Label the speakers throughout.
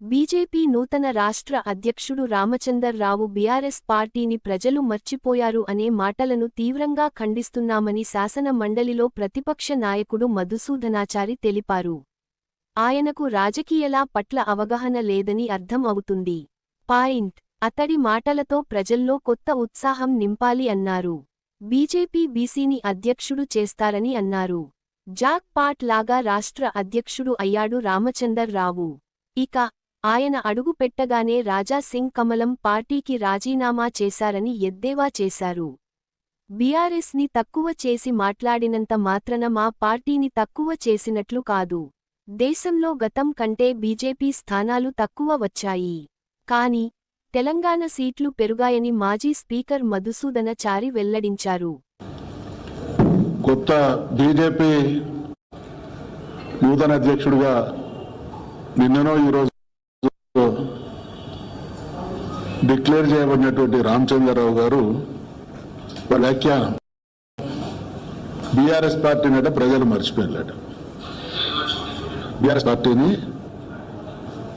Speaker 1: BJP నూతన రాష్ట్ర అధ్యక్షుడు రామచందర్ రావు బీఆర్ఎస్ పార్టీని ప్రజలు మర్చిపోయారు అనే మాటలను తీవ్రంగా ఖండిస్తున్నామని శాసన మండలిలో ప్రతిపక్ష నాయకుడు మధుసూదనాచారి తెలిపారు. ఆయనకు రాజకీయలా పట్ల అవగాహన లేదని అర్థం అవుతుంది. పాయింట్. అతడి మాటలతో ప్రజల్లో కొత్త ఉత్సాహం నింపాలి అన్నారు. బీజేపీ బీసీని అధ్యక్షుడు చేస్తారని అన్నారు. జాక్ పాట్ లాగా రాష్ట్ర అధ్యక్షుడు అయ్యాడు రామచందర్ రావు ఇక ఆయన అడుగు పెట్టగానే రాజా సింగ్ కమలం పార్టీకి రాజీనామా చేశారని ఎద్దేవా చేశారు. బీఆర్ఎస్ని తక్కువ చేసి మాట్లాడినంత మాత్రన మా పార్టీని తక్కువ చేసినట్లు కాదు. దేశంలో గతం కంటే బీజేపీ స్థానాలు తక్కువ వచ్చాయి. కాని తెలంగాణ సీట్లు పెరుగాయని మాజీ స్పీకర్ మధుసూదన చారి వెల్లడించారు.
Speaker 2: కొత్త బీజేపీ నూతన అధ్యక్షుడిగా నిన్ననో ఈరోజు డిక్లేర్ చేయబడినటువంటి రామచంద్రరావు గారు వాళ్ళ వ్యాఖ్యానం బీఆర్ఎస్ పార్టీనట ప్రజలు మర్చిపోయినట బీఆర్ఎస్ పార్టీని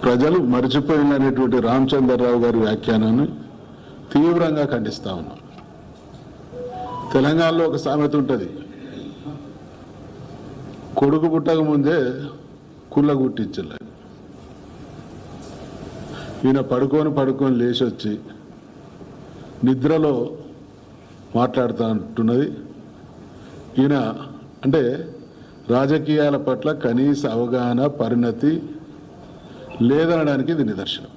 Speaker 2: ప్రజలు మర్చిపోయినటువంటి రామచంద్రరావు గారి వ్యాఖ్యానాన్ని తీవ్రంగా ఖండిస్తా ఉన్నాం. తెలంగాణలో ఒక సామెత ఉంటుంది. కొడుకు పుట్టక ముందే కుళ్ళ గుట్టించలేదు. ఈయన పడుకొని పడుకొని లేచి వచ్చి నిద్రలో మాట్లాడుతూ అంటున్నది ఈయన అంటే రాజకీయాల పట్ల కనీస అవగాహన పరిణతి లేదనడానికి ఇది నిదర్శనం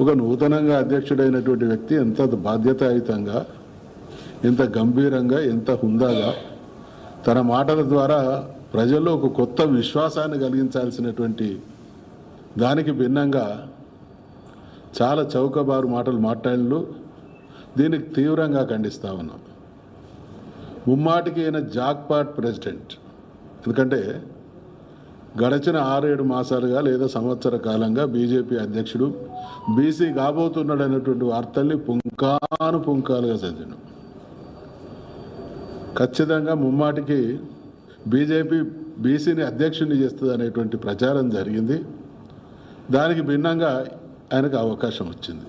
Speaker 2: ఒక నూతనంగా అధ్యక్షుడైనటువంటి వ్యక్తి ఎంత బాధ్యతాయుతంగా ఎంత గంభీరంగా ఎంత హుందాగా తన మాటల ద్వారా ప్రజల్లో ఒక కొత్త విశ్వాసాన్ని కలిగించాల్సినటువంటి దానికి భిన్నంగా చాలా చౌకబారు మాటలు మాట్లాడినలు దీనికి తీవ్రంగా ఖండిస్తా ఉన్నాం. ముమ్మాటికి ఈయన జాక్పాట్ ప్రెసిడెంట్. ఎందుకంటే గడచిన ఆరేడు మాసాలుగా లేదా సంవత్సర కాలంగా బీజేపీ అధ్యక్షుడు బీసీ కాబోతున్నాడు అనేటువంటి వార్తల్ని పుంకాను పుంకాలుగా చదివాను ఖచ్చితంగా ముమ్మాటికి బీజేపీ బీసీని అధ్యక్షుడిని చేస్తుంది అనేటువంటి ప్రచారం జరిగింది. దానికి భిన్నంగా ఆయనకు అవకాశం వచ్చింది.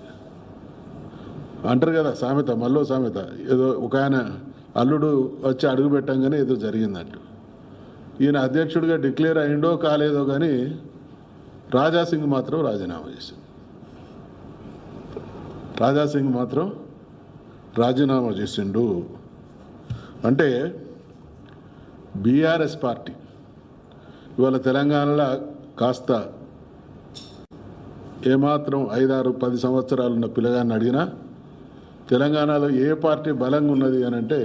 Speaker 2: అంటారు కదా సామెత మళ్ళీ సామెత ఏదో ఒక ఆయన అల్లుడు వచ్చి అడుగు పెట్టంగానే ఏదో జరిగిందంటూ. ఈయన అధ్యక్షుడిగా డిక్లేర్ అయిండో కాలేదో కానీ రాజాసింగ్ మాత్రం రాజీనామా చేసింది. రాజాసింగ్ మాత్రం రాజీనామా చేసిండు. అంటే బీఆర్ఎస్ పార్టీ ఇవాళ తెలంగాణలో కాస్త ఏమాత్రం ఐదారు పది సంవత్సరాలున్న పిల్లగాన్ని అడిగినా తెలంగాణలో ఏ పార్టీ బలంగా ఉన్నది అని అంటే